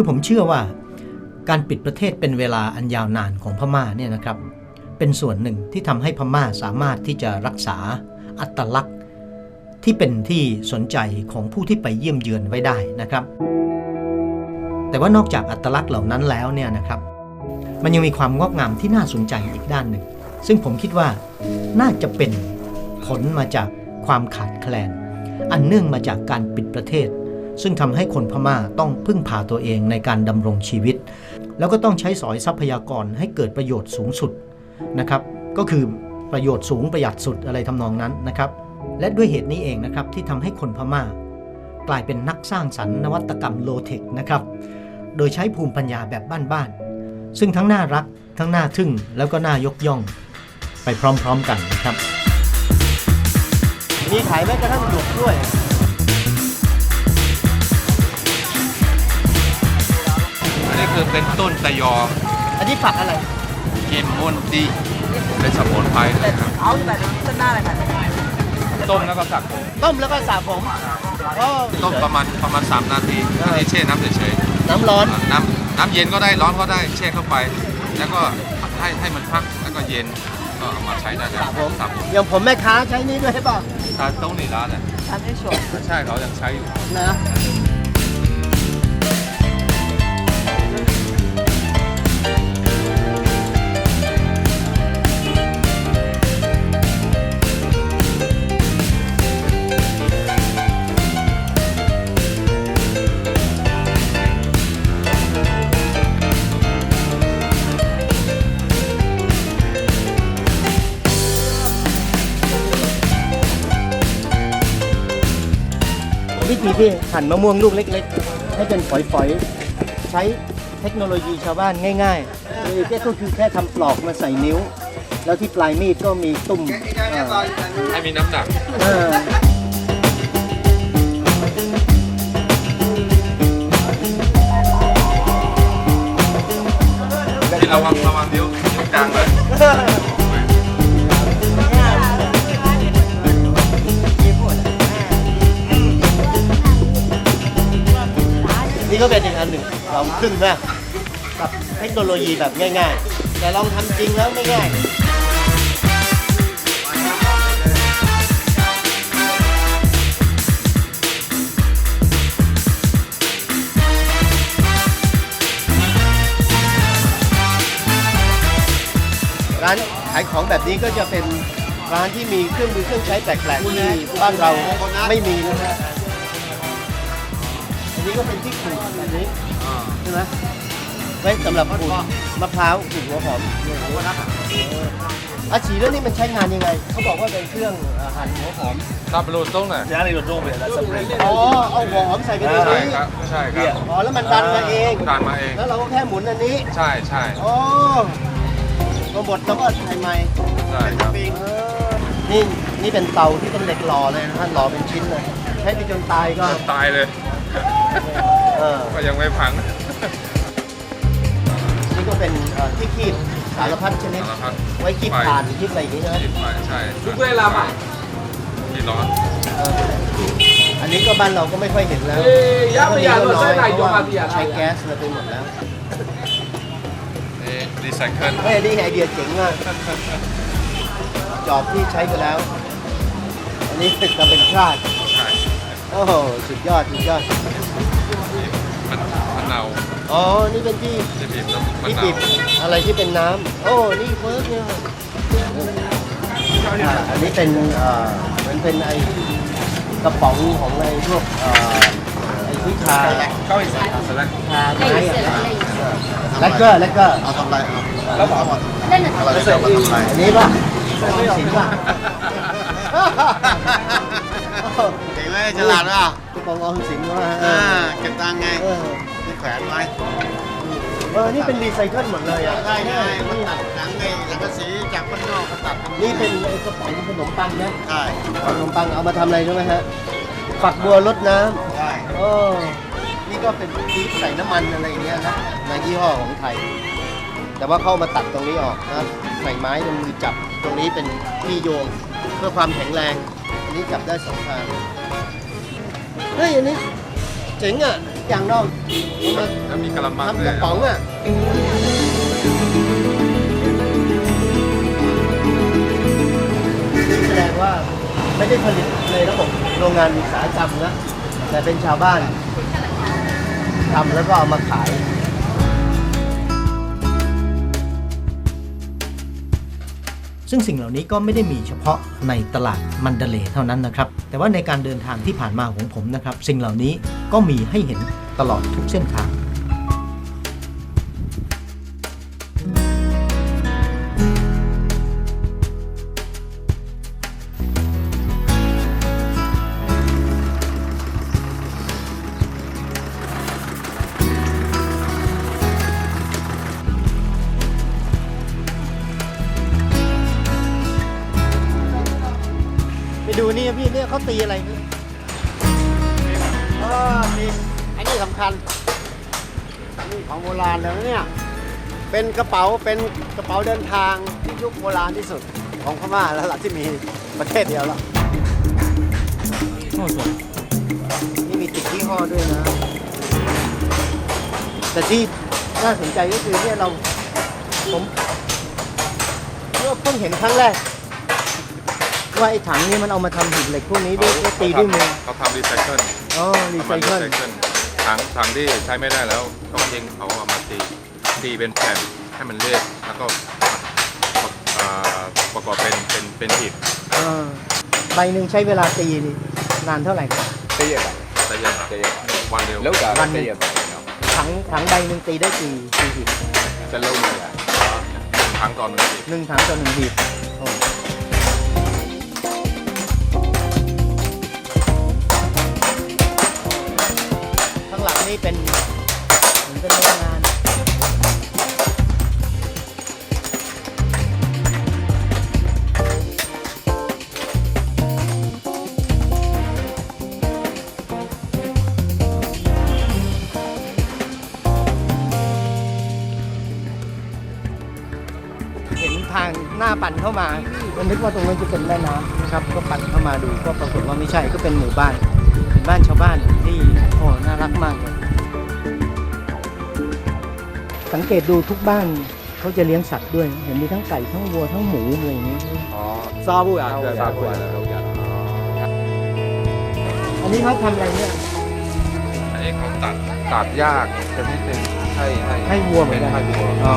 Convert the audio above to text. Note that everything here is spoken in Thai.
คือผมเชื่อว่าการปิดประเทศเป็นเวลาอันยาวนานของพม่าเนี่ยนะครับ เป็นส่วนหนึ่งที่ทำให้พม่าสามารถที่จะรักษาอัตลักษณ์ ที่เป็นที่สนใจของผู้ที่ไปเยี่ยมเยือนไว้ได้นะครับ แต่ว่านอกจากอัตลักษณ์เหล่านั้นแล้วเนี่ยนะครับ มันยังมีความงอกงามที่น่าสนใจอีกด้านหนึ่ง ซึ่งผมคิดว่าน่าจะเป็นผลมาจากความขาดแคลน อันเนื่องมาจากการปิดประเทศ ซึ่งทำให้คนพม่าต้องพึ่งพาตัวเองในการดำรงชีวิต แล้วก็ต้องใช้สอยทรัพยากรให้เกิดประโยชน์สูงสุดนะครับ ก็คือประโยชน์สูงประหยัดสุดอะไรทำนองนั้นนะครับ และด้วยเหตุนี้เองนะครับที่ทำให้คนพม่า กลายเป็นนักสร้างสรรค์นวัตกรรมโลเทคนะครับ โดยใช้ภูมิปัญญาแบบบ้านๆซึ่งทั้งน่ารัก ทั้งน่าทึ่งแล้วก็น่ายกย่อง ไปพร้อมๆกันนะครับมีขายแม้กระทั่งหยวกด้วย เป็นต้นตะยออันนี้ผักอะไรเก็มมนดีเป็นสมุนไพรนะครับเอาแบบต้นหน้าอะไรกันต้มแล้วก็สักผมต้มแล้วก็สระผมอ๋อ ต้มประมาณประมาณ 3 นาทีอ่าอันนี้แช่น้ำเฉยน้ำร้อน ๆน้ำน้ำเย็นก็ได้ร้อนก็ได้แช่เข้าไป แล้วก็ให้ให้มันพักแล้วก็เย็นก็เอามาใช้ได้แล้วสระผมสระผมอย่างผมแม่ค้าใช้นี่ด้วยใช่ป่ะถ้าต้มในร้านเนี่ยทำให้สวยใช่เขายังใช้อยู่นะ ธีที่หั่นมะม่วงลูกเล็ก ๆ ให้เป็นฝอยๆ ใช้เทคโนโลยีชาวบ้านง่ายๆคือแค่ก็คือแค่ทำปลอกมาใส่นิ้ว แล้วที่ปลายมีดก็มีตุ่มเอ่อให้มีน้ำหนัก เออที่ระวังระวังเดี๋ยวเดี๋ยวกลางเลย นี่ก็เป็นอีกอันหนึ่งลองขึ้นนะกับเทคโนโลยีแบบง่าย ๆ แต่ลองทำจริงแล้วไม่ง่ายร้านขายของแบบนี้ก็จะเป็นร้านที่มีเครื่องมือเครื่องใช้แปลกๆที่บ้านเราไม่มีนะฮะ อันนี้ก็เป็นที่ขูดอันนี้ใช่ไหมไว้สำหรับขูดมะพร้าวขูดหัวหอมอาชีแล้วนี่มันใช้งานยังไง เขาบอกว่าเป็นเครื่องหั่นหัวหอมครับรูดตงไหนย่าในรูดตรงเลยแล้วสปริงอ๋อเอาหัวหอมใส่ไปที่นี้ใช่ครับใช่ครับอ๋อแล้วมันดันมาเองดันมาเอง แล้วเราก็แค่หมุนอันนี้ ใช่ใช่อ๋อพอหมดเราก็ให้ไหม่ใช่ครับนี่นี่เป็นเตาที่เป็นเหล็กหล่อเลยนะฮะหล่อเป็นชิ้นเลยใช้ไปจนตายก็ตายเลย เออก็ยังไม่พังนี่ก็เป็นเอ่อที่คีบสารพัดชนิดสารพัดไว้คีบผ่านคีบอะไรอย่างนี้นะติดไฟใช่ทุกเวลาที่ร้อนเอออันนี้ก็บ้านเราก็ไม่ค่อยเห็นแล้วแล้วก็มีก็น้อยเพราะว่าใช้แก๊สมาไปหมดแล้วนี่รีไซเคิลเฮ้ยนี่ไอเดียเจ๋งมาก จอบที่ใช้ไปแล้ว อันนี้ติดมาเป็นคราดใช่ โอ้โหสุดยอด สุดยอด มันมะนาวอ๋อ นี่เป็นที่จะบีบน้ำมะที่นาปิวดอะไรที่เป็นน้ำ โอ้ นี่เฟิร์สเนี่ยอ่าอันนี้เป็นเอ่อมันเป็นไอกระป๋องของไอ้พวกเอ่อไอ้ที่ชาเข้าอีกสักสลักชาไม้อะนะแล้วก็แล้วก็ เอาทำไรเอาแล้วบอกอะไรจะมาทำไร อันนี้ป่ะออมสินป่ะ เก่งไหมฉลาดป่ะกระป๋องออมสินว่าอ่าเก็บตังค์ไงเออที่แขวนไว้เออนี่เป็นรีไซเคิลหมดเลยอะได้ไงมันตัดหนังไงสังกะสีจากบ้านนอกมาตัดนี่เป็นไอ้กระป๋องขนมปังนะใช่ขนมปังเอามาทำอะไรรู้ไหมฮะฝักบัวรดน้ใช่โอ้นี่ก็เป็นปี๊บใส่น้ำมันอะไรอย่างเงี้ยนะในยี่ห้อของไทย แต่ว่าเข้ามาตัดตรงนี้ออกนะใส่ไม้ตรงมือจับตรงนี้เป็นที่โยงเพื่อความแข็งแรง นนี้จับได้สองทางเฮ้ยอันนี้เจ๋งอะ อย่างนอกเอามาแล้วมีกระมังทำด้กวระยป๋องอะนี่แสดงว่าไม่ได้ผลิตในระบบโรงงานอุตสาหกรรมนะ แต่เป็นชาวบ้านทำแล้วก็เอามาขาย ซึ่งสิ่งเหล่านี้ก็ไม่ได้มีเฉพาะในตลาดมันเดเลเท่านั้นนะครับ แต่ว่าในการเดินทางที่ผ่านมาของผมนะครับ สิ่งเหล่านี้ก็มีให้เห็นตลอดทุกเส้นทาง ไปดูนี่พี่เนี่ยเขาตีอะไรนี่เออนี่ไอ้นี่สำคัญนี่ของโบราณแล้วเนี่ย เป็นกระเป๋าเป็นกระเป๋าเดินทางที่ยุคโบราณที่สุดของพม่าแล้วล่ะที่มีประเทศเดียวแล้วนี่มีติดที่ห้อด้วยนะ แต่ที่น่าสนใจก็คือเนี่ยเราผมก็เพิ่งเห็นครั้งแรก ว่าไอ้ถังนี้มันเอามาทำหีบเหล็กพวกนี้ด้วยด้วยตีด้วยมือเขาทำรีไซเคิลอ๋อรีไซเคิลถังถังที่ใช้ไม่ได้แล้วเขาเองเขาเอามาตีตีเป็นแผ่นให้มันเรียบแล้วก็อ่าประกอบเป็นเป็นเป็นหีบอ่าใบหนึ่งใช้เวลาตีนี่นานเท่าไหร่ครับแต่ยังวันเดียว lâu cả Văn cái đi. gì vậy ถังถังใบหนึ่งตีได้กี่กี่หีบ cái lâu này à ถังก่อนหนึ่งหีบหนึ่งถังต่อหนึ่งหีบ นี่เป็นเหมือนเป็นโรงงานเห็นทางหน้าปั่นเข้ามาก็นึกว่าตรงนั้นจะเป็นแม่น้ำนะครับ ก็ปั่นเข้ามาดูก็ปรากฏว่าไม่ใช่ก็เป็นหมู่บ้าน บ้านชาวบ้านที่โอ้น่ารักมากเลยสังเกตดูทุกบ้านเขาจะเลี้ยงสัตว์ด้วย เห็นมีทั้งไก่ทั้งวัวทั้งหมูอะไรอย่างนี้ Ờ, ซาบูอะ sao sao qua là lâu cả อันนี้เขาทำอะไรเนี่ยอันนี้เขาตัดตัดยากชนิดหนึ่งให้ให้ให้วัวเหมือนกันให้วัว อ๋อ